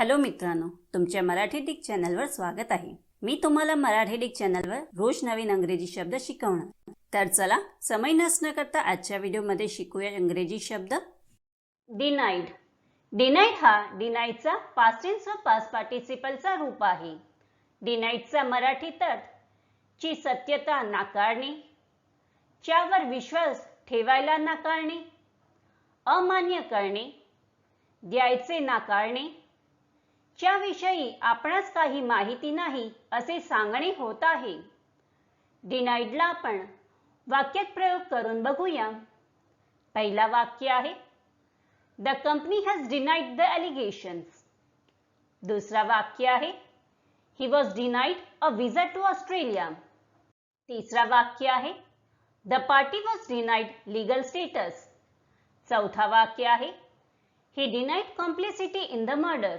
Hello मित्रांनो तुमच्या Marathi Dick चॅनलवर स्वागत आहे. मी तुम्हाला मराठी डिक चॅनलवर रोज नवीन अंग्रेजी शब्द शिकवणार. तर चला समय नसणं करता आजच्या व्हिडिओमध्ये शिकूया इंग्रजी शब्द. डिनाईड डिनाईड हा डिनाईडचा पास्ट व पास पार्टिसिपलचा रूप आहे. डिनाईडचा मराठी अर्थ ची सत्यता नाकारणे च्यावर विश्वास ठेवायला नाकारणे अमान्य करणे द्यायचे नाकारणे च्याविषयी आपणास काही माहिती नाही असे सांगणे होत आहे. डिनाईडला आपण वाक्यात प्रयोग करून बघूया. पहिला वाक्य आहे the company has denied the allegations दुसरा वाक्य आहे he was denied a visa to Australia तिसरा वाक्य आहे the party was denied legal status चौथा वाक्य आहे he denied complicity in the murder